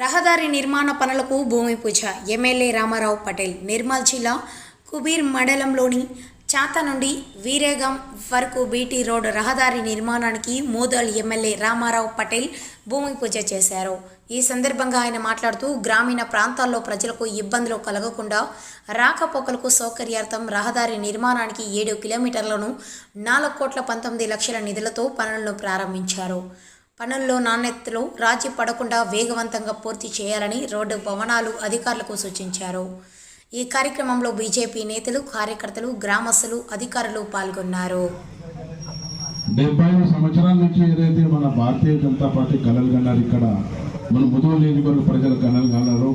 రహదారి నిర్మాణ పనులకు భూమి పూజ. ఎమ్మెల్యే రామారావు పటేల్ నిర్మల్ జిల్లా కుబీర్ మండలంలోని చాత నుండి వీరేగం వరకు బీటీ రోడ్ రహదారి నిర్మాణానికి మూదల్ ఎమ్మెల్యే రామారావు పటేల్ భూమి పూజ చేశారు. ఈ సందర్భంగా ఆయన మాట్లాడుతూ గ్రామీణ ప్రాంతాల్లో ప్రజలకు ఇబ్బందులు కలగకుండా రాకపోకలకు సౌకర్యార్థం రహదారి నిర్మాణానికి ఏడు కిలోమీటర్లను నాలుగు కోట్ల పంతొమ్మిది లక్షల నిధులతో పనులను ప్రారంభించారు. పనుల్లో నాణ్యతలో రాజీ పడకుండా వేగవంతంగా పూర్తి చేయాలని రోడ్డు భవనాలు అధికారులకు సూచించారు. ఈ కార్యక్రమంలో బీజేపీ నేతలు కార్యకర్తలు గ్రామస్తులు అధికారులు పాల్గొన్నారు. డెబ్బై ఐదు సంవత్సరాల నుంచి ఏదైతే మన భారతీయ జనతా పార్టీ కలలు కన్నారు ఇక్కడ మన ముదుగు నియోజకవర్గ ప్రజలు కలలు కన్నారు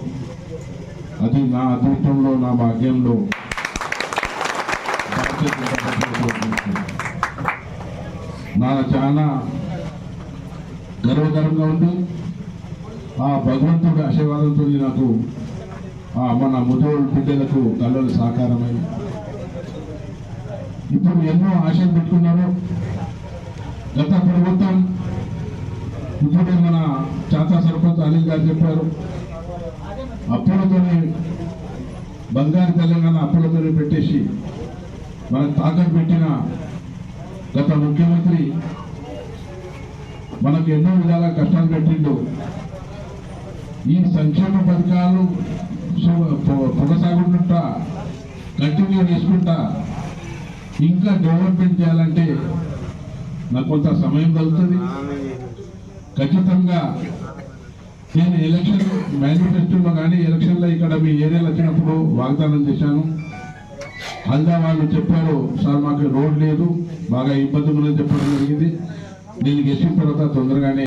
అది నా అదృష్టంలో నా భాగ్యంలో నా చాలా గర్వకరంగా ఉంది. ఆ భగవంతుడి ఆశీర్వాదంతో నాకు ఆ మన ముదుగు బిడ్డలకు కళలు సాకారమై. ఇప్పుడు ఎన్నో ఆశలు పెట్టుకున్నారు గత ప్రభుత్వం ఇప్పుడే మన చాతా సర్పంచ్ అనిల్ గారు చెప్పారు. అప్పులతోనే బంగారు తెలంగాణ అప్పులతోనే పెట్టేసి మనకు తాకట్టు పెట్టిన గత ముఖ్యమంత్రి మనకు ఎన్నో విధాల కష్టాలు పెట్టిండు. ఈ సంక్షేమ పథకాలు సు- కొనసాగుతుంటా కంటిన్యూ చేసుకుంటా. ఇంకా డెవలప్మెంట్ చేయాలంటే నాకు కొంత సమయం దొరుకుతుంది. ఖచ్చితంగా నేను ఎలక్షన్ మేనిఫెస్టోలో కానీ ఎలక్షన్లో ఇక్కడ మీ ఏరియాలో వచ్చినప్పుడు వాగ్దానం చేశాను. హల్దా వాళ్ళు చెప్పారు సార్ మాకు రోడ్ లేదు బాగా ఇబ్బంది ఉందని చెప్పడం జరిగింది. నేను గెలిచిన తర్వాత తొందరగానే